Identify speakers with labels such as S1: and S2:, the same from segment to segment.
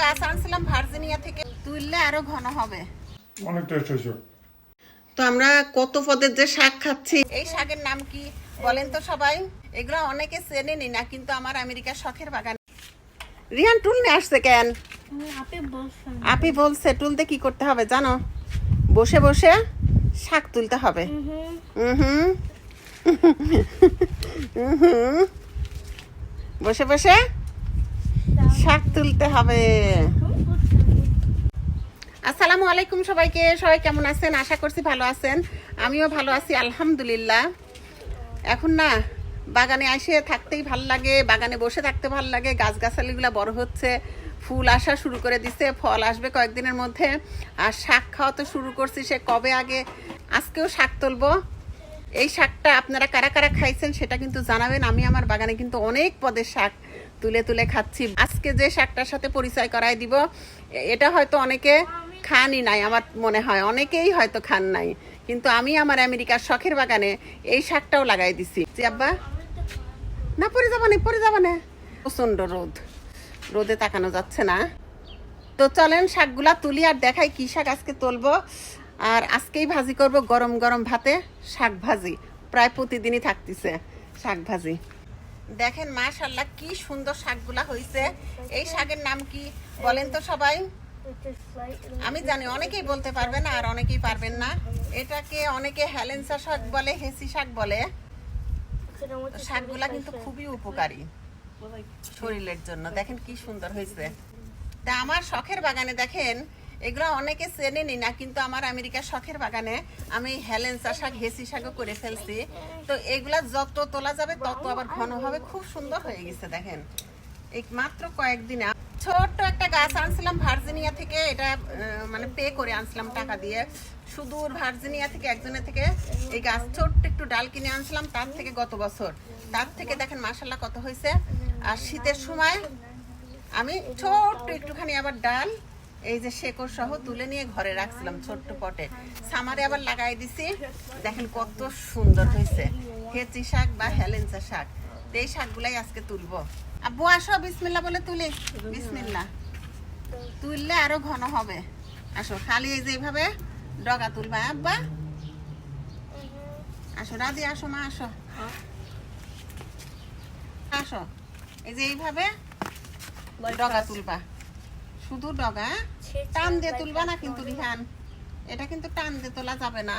S1: গাছ আনছিলাম ভার্জিনিয়া থেকে। তুললে আরও ঘন হবে।
S2: অনেক টেস্ট হয়েছে।
S1: তো আমরা কত পদের যে শাক খাচ্ছি? এই শাকের নাম কি বলেন তো সবাই? এগুলো অনেকে চেনেনি না কিন্তু আমার আমেরিকার শখের বাগান। রিয়ান টুল নিয়ে আসছে কেন?
S3: আপনি বলছেন
S1: আপনি বলছে টুলতে কি করতে হবে জানো? বসে বসে শাক তুলতে হবে। হুম। বসে বসে শাক তুলতে হবে। আসসালামু আলাইকুম সবাইকে, সবাই কেমন আছেন? আশা করছি ভালো আছেন। আমিও ভালো আছি, আলহামদুলিল্লাহ। এখন না, বাগানে এসে থাকতেই ভালো লাগে, বাগানে বসে থাকতে ভালো লাগে, গাছগাছালিগুলো বড় হচ্ছে, ফুল আসা শুরু করে দিছে, ফল আসবে কয়েকদিনের মধ্যে। আর শাক খাওয়া তো শুরু করছি সে কবে আগে? আজকেও শাক তুলবো। এই শাকটা আপনারা কারা কারা খাইছেন সেটা কিন্তু জানাবেন। আমি আমার বাগানে কিন্তু অনেক পদের শাক তুলে তুলে খাচ্ছি। আজকে যে শাকটার সাথে পরিচয় করাই দিব, এটা হয়তো অনেকে খানই নাই, আমার মনে হয়। অনেকেই হয়তো খান নাই। কিন্তু আমি আমার আমেরিকার শখের বাগানে এই শাকটাও লাগাই দিছি। আব্বা? না পরে যাবা না পরে যাবা না। প্রচণ্ড রোদ। রোদে তাকানো যাচ্ছে না। তো চলেন শাকগুলা তুলি আর দেখাই কি শাক আজকে তুলবো। আর আজকেই ভাজি করব গরম গরম ভাতে শাক ভাজি। প্রায় প্রতিদিনই থাকতেছে শাক ভাজি। দেখেন মাশাল্লাহ কি সুন্দর শাকগুলা হয়েছে এই শাকের নাম কি বলেন তো সবাই? আমি জানি, অনেকেই বলতে পারবেন আর অনেকেই পারবেন না। এটাকে অনেকে হেলেন্সা শাক বলে, হেসি শাক বলে। শাকগুলা কিন্তু খুবই উপকারী শরীরের জন্য। দেখেন কি সুন্দর হয়েছে তা আমার শখের বাগানে দেখেন এগুলো অনেকে চেনে চেনেনি না, কিন্তু আমার আমেরিকার শখের বাগানে আমি হেলেন্সা শাক, হেসি শাকও করে ফেলছি। তো এগুলা যত তোলা যাবে, তত আবার ঘন হবে। খুব সুন্দর হয়ে গেছে, দেখেন। এই মাত্র কয়েকদিনে ছোট্ট একটা গাছ আনছিলাম ভার্জিনিয়া থেকে। এটা মানে পে করে আনছিলাম টাকা দিয়ে। সুদূর ভার্জিনিয়া থেকে, একজনের থেকে এই গাছ ছোট্ট একটু ডাল কিনে আনছিলাম। তার থেকে গত বছর। তার থেকে দেখেন মাসাল্লাহ কত হয়েছে। আর শীতের সময় আমি ছোট্ট একটুখানি আবার ডাল এই যে শেকড় সহ তুলে নিয়ে ঘরে রাখছিলাম ছোট্ট পটে। সামারে আবার লাগাই দিছি। দেখেন কত সুন্দর হয়েছে। হেচি শাক বা হেলেঞ্চা শাক। তো এই শাকগুলাই আজকে তুলবো। আব্বু আসো বিসমিল্লা বলে তুলি। বিসমিল্লা তুললে আরও ঘন হবে। আসো খালি এই যে এইভাবে ডগা তুলবা। আব্বা। আসো রাজি আসো মা আসো। আসো। এই যে এইভাবে ডগা তুলবা। শুধু ডগা হ্যাঁ? টান দিয়ে তুলবা না কিন্তু রিহান এটা কিন্তু টান দিয়ে তোলা যাবে না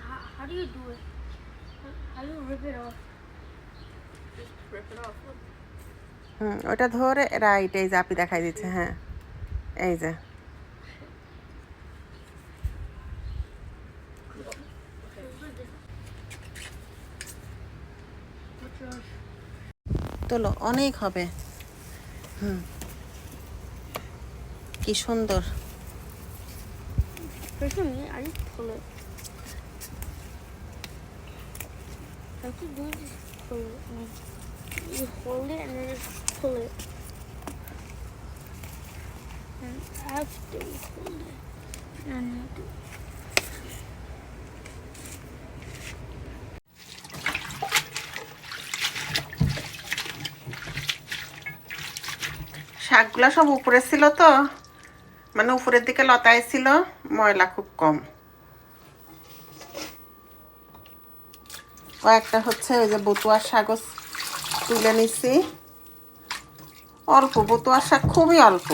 S3: How, how do you do it? How do you rip it off? Just rip it off.
S1: হুম ওটা ধরে রাইট এই যে আপনি দেখাই দিচ্ছে হ্যাঁ এই যে তোলো অনেক হবে হুম কি সুন্দর
S3: it. It. You hold it and then just pull it. And after you hold it, then you do
S1: শাকগুলো সব উপরে ছিল তো। মানে উপরের দিকে লতায় ছিল, ময়লা খুব কম। কয়েকটা হচ্ছে ওই যে বতুয়ার শাকও তুলে নিছি। অল্প বতুয়ার শাক খুবই অল্প।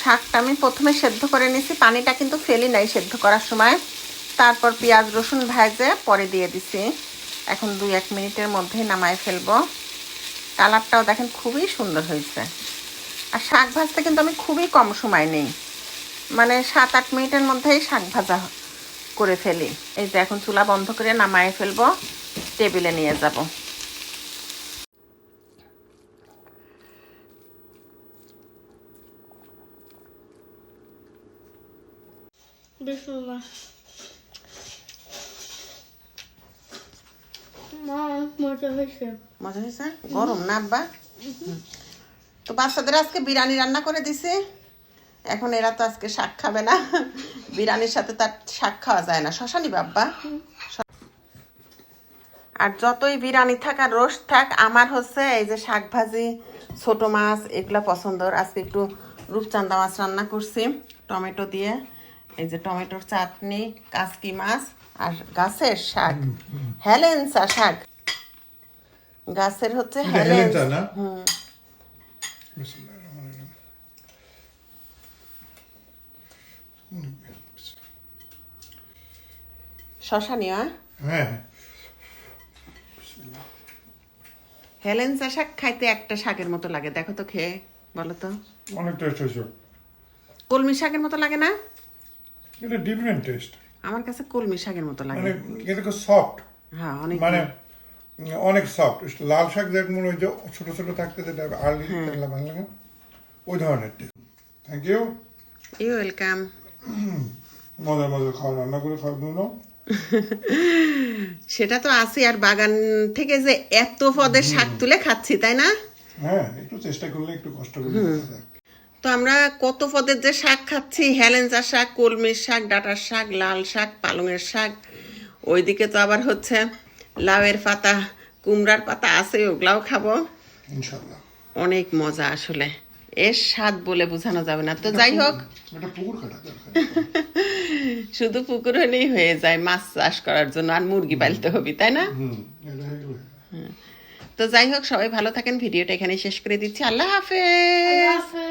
S1: শাকটা আমি প্রথমে সেদ্ধ করে নিছি, পানিটা কিন্তু ফেলি নাই সেদ্ধ করার সময়। তারপর পেঁয়াজ, রসুন ভেজে, পরে দিয়ে দিছি। এখন দুই এক মিনিটের মধ্যেই নামায় ফেলব। কালারটাও দেখেন খুবই সুন্দর হয়েছে। আর শাক ভাজতে কিন্তু আমি খুবই কম সময় নেই। মানে সাত, আট মিনিটের মধ্যেই শাক ভাজা করে ফেলি। এই যে এখন চুলা বন্ধ করে নামায় ফেলব, টেবিলে নিয়ে যাব।
S3: Bismillah. মা মজা হয়েছে।
S1: মজা হয়েছে? গরম না আব্বা? তো বাচ্চাদের আজকে বিরিয়ানি রান্না করে দিছে। এখন এরা তো আজকে শাক খাবে না। বিরিয়ানির সাথে তার শাক খাওয়া যায় না। শশা নি বাব্বা আর যতই বিরিয়ানি থাক আর রোস্ট থাক আমার হচ্ছে এই যে শাক ভাজি ছোট মাছ এগুলো পছন্দর আজকে একটু রূপচান্দা মাছ রান্না করছি টমেটো দিয়ে। এই যে টমেটোর চাটনি কাসকি মাছ আর গাছের শাক। হেলেন্সা শাক। গাছের হচ্ছে
S2: হেলেঞ্চা না বিসমিল্লাহির রহমানির রহিম।
S1: শশা নিয়ে
S2: হ্যাঁ? হ্যাঁ।
S1: শাক খাইতে একটা শাকের মতো লাগে দেখো তো খেয়ে বলো তো।
S2: অনেক টেস্ট হয়েছে।
S1: কলমি শাকের মতো লাগে না?
S2: এটা ডিফারেন্ট টেস্ট
S1: আমার কাছে কলমি শাকের মতো লাগে।
S2: মানে এটা সফট
S1: হ্যাঁ অনেক
S2: মানে অনেক সফট লাল শাক যেমন ওই যে ছোট ছোট থাকতে যেটা আর্লি ভালো লাগে ওই ধরনের taste thank you
S1: you welcome
S2: মজার মজার খাওয়া রান্না করে খাওয়া দুনো
S1: সেটা তো আছে আর বাগান থেকে যে এত পদের শাক তুলে খাচ্ছি তাই না?
S2: হ্যাঁ একটু চেষ্টা করলে একটু কষ্ট করলে
S1: তো আমরা কত পদের যে শাক খাচ্ছি হেলেঞ্চা শাক কলমির শাক ডাটার শাক লাল শাক পালংয়ের শাক ওইদিকে তো আবার হচ্ছে লাউয়ের পাতা কুমড়ার পাতা আছে ওগুলাও খাব। অনেক মজা আসলে। এর স্বাদ বলে বোঝানো যাবে না। তো যাই হোক। শুধু পুকুর হলেই হয়ে যায় মাছ চাষ করার জন্য আর মুরগি পালতে হবে তাই না? তো যাই হোক সবাই ভালো থাকেন। ভিডিওটা এখানে শেষ করে দিচ্ছি। আল্লাহ হাফেজ!